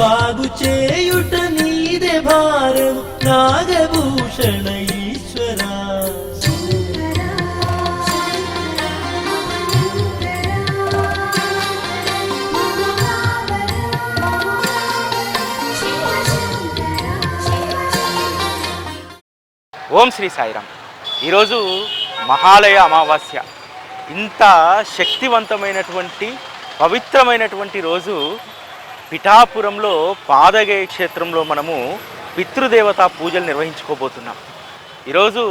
బాగు చేయుట నీదే భారం. నాగభూషణ ఈశ్వర. ఓం శ్రీ సాయిరామ్. ఈరోజు మహాలయ అమావాస్య. ఇంత శక్తివంతమైనటువంటి పవిత్రమైనటువంటి రోజు పిఠాపురంలో పాదగయ క్షేత్రంలో మనము పితృదేవతా పూజలు నిర్వహించుకోబోతున్నాం. ఈరోజు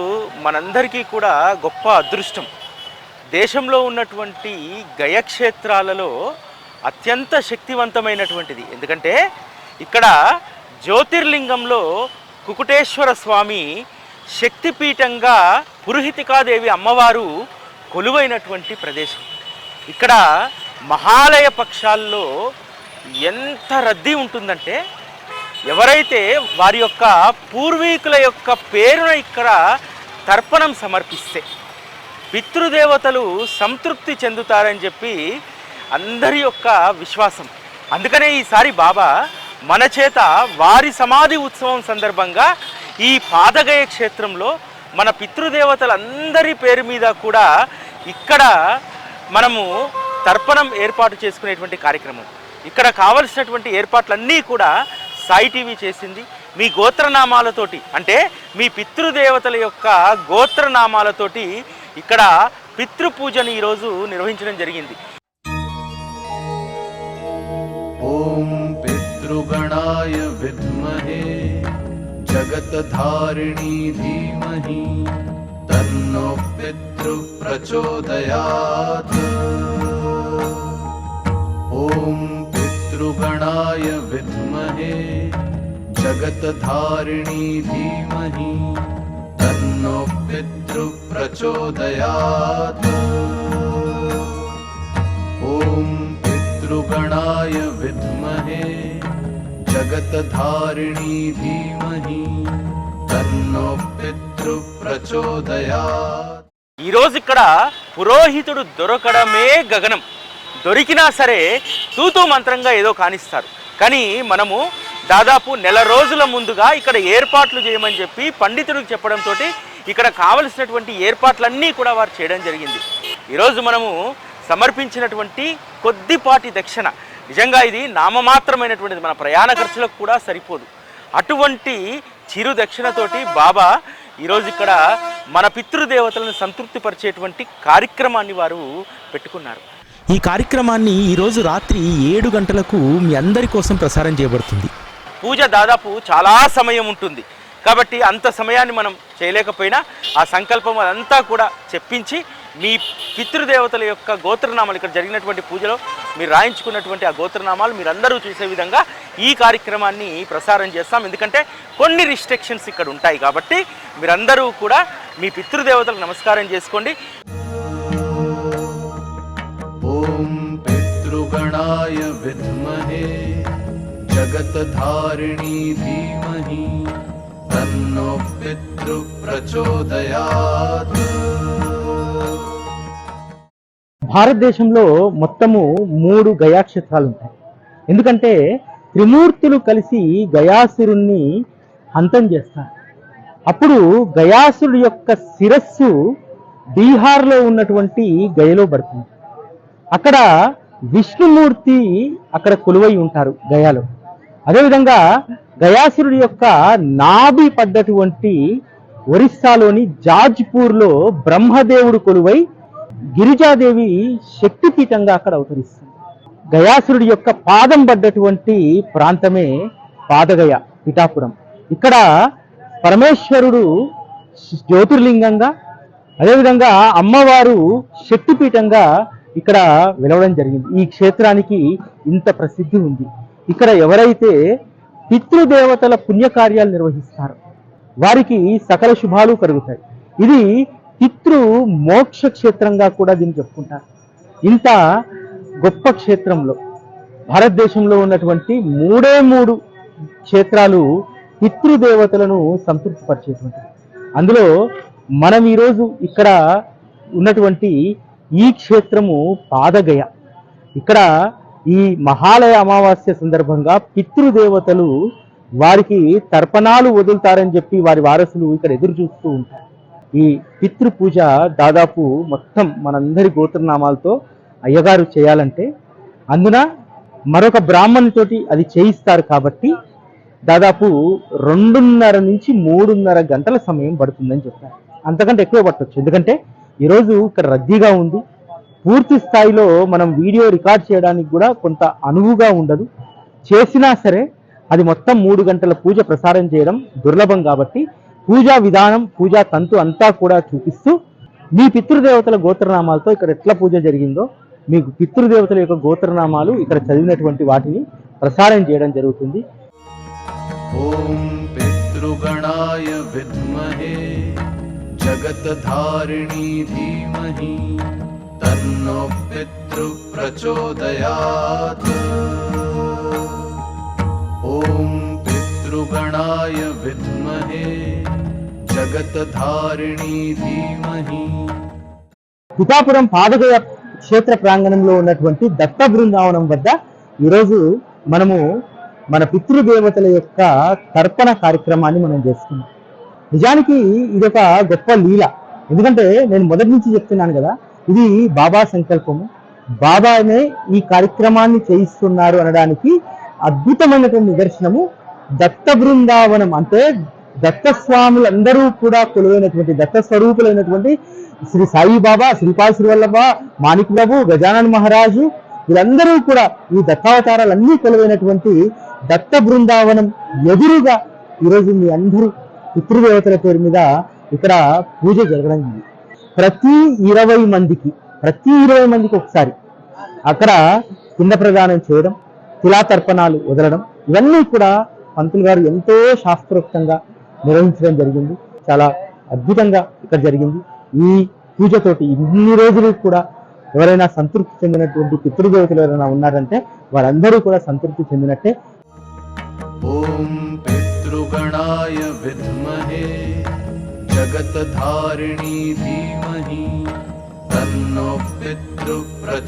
మనందరికీ కూడా గొప్ప అదృష్టం. దేశంలో ఉన్నటువంటి గయక్షేత్రాలలో అత్యంత శక్తివంతమైనటువంటిది. ఎందుకంటే ఇక్కడ జ్యోతిర్లింగంలో కుకుటేశ్వర స్వామి శక్తిపీఠంగా పురుహితికాదేవి అమ్మవారు కొలువైనటువంటి ప్రదేశం. ఇక్కడ మహాలయ పక్షాల్లో ఎంత రద్దీ ఉంటుందంటే ఎవరైతే వారి యొక్క పూర్వీకుల యొక్క పేరున ఇక్కడ తర్పణం సమర్పిస్తే పితృదేవతలు సంతృప్తి చెందుతారని చెప్పి అందరి యొక్క విశ్వాసం. అందుకనే ఈసారి బాబా మన చేత వారి సమాధి ఉత్సవం సందర్భంగా ఈ పాదగయ క్షేత్రంలో మన పితృదేవతలందరి పేరు మీద కూడా ఇక్కడ మనము తర్పణం ఏర్పాటు చేసుకునేటువంటి కార్యక్రమం. ఇక్కడ కావలసినటువంటి ఏర్పాట్లన్నీ కూడా సాయి టీవీ చేసింది. మీ గోత్రనామాలతోటి అంటే మీ పితృదేవతల యొక్క గోత్రనామాలతోటి ఇక్కడ పితృపూజను ఈరోజు నిర్వహించడం జరిగింది. ఓం పితృగణాయ విద్మహే జగత్ధారిణీ ధీమహి తన్నో పితృ ప్రచోదయాత్. ఓం पितृगणाय विद्महे जगतधारिणी धीमहि तन्नो पितृप्रचोदयात् ॐ पितृगणाय विद्महे जगतधारिणी धीमहि तन्नो पितृप्रचोदयात् ఈరోజు ఇక్కడ పురోహితుడు దొరకడమే గగనం దొరికినా సరే తూతూ మంత్రంగా ఏదో కానిస్తారు. కానీ మనము దాదాపు నెల రోజుల ముందుగా ఇక్కడ ఏర్పాట్లు చేయమని చెప్పి పండితుడికి చెప్పడంతో ఇక్కడ కావలసినటువంటి ఏర్పాట్లన్నీ కూడా వారు చేయడం జరిగింది. ఈరోజు మనము సమర్పించినటువంటి కొద్దిపాటి దక్షిణ. నిజంగా ఇది నామమాత్రమైనటువంటిది. మన ప్రయాణ ఖర్చులకు కూడా సరిపోదు. అటువంటి చిరు దక్షిణతోటి బాబా ఈరోజు ఇక్కడ మన పితృదేవతలను సంతృప్తిపరిచేటువంటి కార్యక్రమాన్ని వారు పెట్టుకున్నారు. ఈ కార్యక్రమాన్ని ఈరోజు రాత్రి ఏడు గంటలకు మీ అందరి కోసం ప్రసారం చేయబడుతుంది. పూజ దాదాపు చాలా సమయం ఉంటుంది. కాబట్టి అంత సమయాన్ని మనం చేయలేకపోయినా ఆ సంకల్పం అదంతా కూడా చెప్పించి మీ పితృదేవతల యొక్క గోత్రనామాలు ఇక్కడ జరిగినటువంటి పూజలో మీరు రాయించుకున్నటువంటి ఆ గోత్రనామాలు మీరందరూ చూసే విధంగా ఈ కార్యక్రమాన్ని ప్రసారం చేస్తాం. ఎందుకంటే కొన్ని రిస్ట్రిక్షన్స్ ఇక్కడ ఉంటాయి కాబట్టి మీరందరూ కూడా మీ పితృదేవతలకు నమస్కారం చేసుకోండి. ॐ पितृगणाय विद्महे जगतधारिणी धीमहि तन्नो पितृप्रचोदयात् భారతదేశంలో మొత్తము మూడు గయాక్షేత్రాలు ఉంటాయి ఎందుకంటే త్రిమూర్తులు కలిసి గయాసురుణ్ణి అంతం చేస్తారు అప్పుడు గయాసురుడు యొక్క శిరస్సు బీహార్లో ఉన్నటువంటి గయలో పడుతుంది అక్కడ విష్ణుమూర్తి అక్కడ కొలువై ఉంటారు గయాలో. అదేవిధంగా గయాసురుడి యొక్క నాభి పడ్డటువంటి ఒరిస్సాలోని జాజ్పూర్లో బ్రహ్మదేవుడు కొలువై గిరిజాదేవి శక్తిపీఠంగా అక్కడ అవతరిస్తుంది. గయాసురుడి యొక్క పాదం పడ్డటువంటి ప్రాంతమే పాదగయ పిఠాపురం. ఇక్కడ పరమేశ్వరుడు జ్యోతిర్లింగంగా అదేవిధంగా అమ్మవారు శక్తిపీఠంగా ఇక్కడ వెలవడం జరిగింది. ఈ క్షేత్రానికి ఇంత ప్రసిద్ధి ఉంది. ఇక్కడ ఎవరైతే పితృదేవతల పుణ్యకార్యాలు నిర్వహిస్తారో వారికి సకల శుభాలు కలుగుతాయి. ఇది పితృ మోక్ష క్షేత్రంగా కూడా దీన్ని చెప్పుకుంటారు. ఇంత గొప్ప క్షేత్రంలో భారతదేశంలో ఉన్నటువంటి మూడే మూడు క్షేత్రాలు పితృదేవతలను సంతృప్తిపరిచేటువంటివి. అందులో మనం ఈరోజు ఇక్కడ ఉన్నటువంటి ఈ క్షేత్రము పాదగయ. ఇక్కడ ఈ మహాలయ అమావాస్య సందర్భంగా పితృదేవతలు వారికి తర్పణాలు వదులుతారని చెప్పి వారి వారసులు ఇక్కడ ఎదురు చూస్తూ ఉంటారు. ఈ పితృ పూజ దాదాపు మొత్తం మనందరి గోత్రనామాలతో అయ్యగారు చేయాలంటే అందున మరొక బ్రాహ్మణుతోటి అది చేయిస్తారు కాబట్టి దాదాపు రెండున్నర నుంచి మూడున్నర గంటల సమయం పడుతుందని చెప్పారు అంతకంటే ఎక్కువ పట్టవచ్చు ఎందుకంటే ఈరోజు ఇక్కడ రద్దీగా ఉంది. పూర్తి స్థాయిలో మనం వీడియో రికార్డ్ చేయడానికి కూడా కొంత అనువుగా ఉండదు. చేసినా సరే అది మొత్తం మూడు గంటల పూజ ప్రసారం చేయడం దుర్లభం కాబట్టి పూజా విధానం పూజా తంతు అంతా కూడా చూపిస్తూ మీ పితృదేవతల గోత్రనామాలతో ఇక్కడ ఎట్లా పూజ జరిగిందో మీకు పితృదేవతల యొక్క గోత్రనామాలు ఇక్కడ చదివినటువంటి వాటిని ప్రసారం చేయడం జరుగుతుంది. ఓం పితృగణాయ విద్మహే. जगतधारिणी धीमहि तन्नो पितृप्रचोदयात् ॐ पितृगणाय विद्महे जगतधारिणी धीमहि పిఠాపురం పాదగయ క్షేత్ర ప్రాంగణంలో ఉన్నటువంటి దత్త బృందావనం వద్ద ఈరోజు మనము మన పితృదేవతల యొక్క తర్పణ కార్యక్రమాన్ని మనం చేస్తున్నాం నిజానికి ఇది ఒక గొప్ప లీల. ఎందుకంటే నేను మొదటి నుంచి చెప్తున్నాను కదా ఇది బాబా సంకల్పము. బాబానే ఈ కార్యక్రమాన్ని చేయిస్తున్నారు అనడానికి అద్భుతమైనటువంటి నిదర్శనము. దత్త బృందావనం అంటే దత్తస్వాములందరూ కూడా కొలువైనటువంటి దత్త స్వరూపులైనటువంటి శ్రీ సాయిబాబా శ్రీపాల్ శ్రీవల్లభ మాణిక్ ప్రభు గజానన్ మహారాజు వీళ్ళందరూ కూడా ఈ దత్తావతారాలన్నీ కొలువైనటువంటి దత్త బృందావనం ఎదురుగా ఈరోజు మీ అందరూ పితృదేవతల పేరు మీద ఇక్కడ పూజ జరగడం ప్రతి ఇరవై మందికి ప్రతి ఇరవై మందికి ఒకసారి అక్కడ కింద ప్రదానం చేయడం తులాతర్పణాలు వదలడం ఇవన్నీ కూడా పంతులు గారు ఎంతో శాస్త్రోక్తంగా నిర్వహించడం జరిగింది. చాలా అద్భుతంగా ఇక్కడ జరిగింది. ఈ పూజతోటి ఇన్ని రోజులు కూడా ఎవరైనా సంతృప్తి చెందినటువంటి పితృదేవతలు ఎవరైనా ఉన్నారంటే వారందరూ కూడా సంతృప్తి చెందినట్టే. ఓం पितृगणाय विद्महे जगतधारिणी धीमहि तन्नो पितृप्रचोदयात्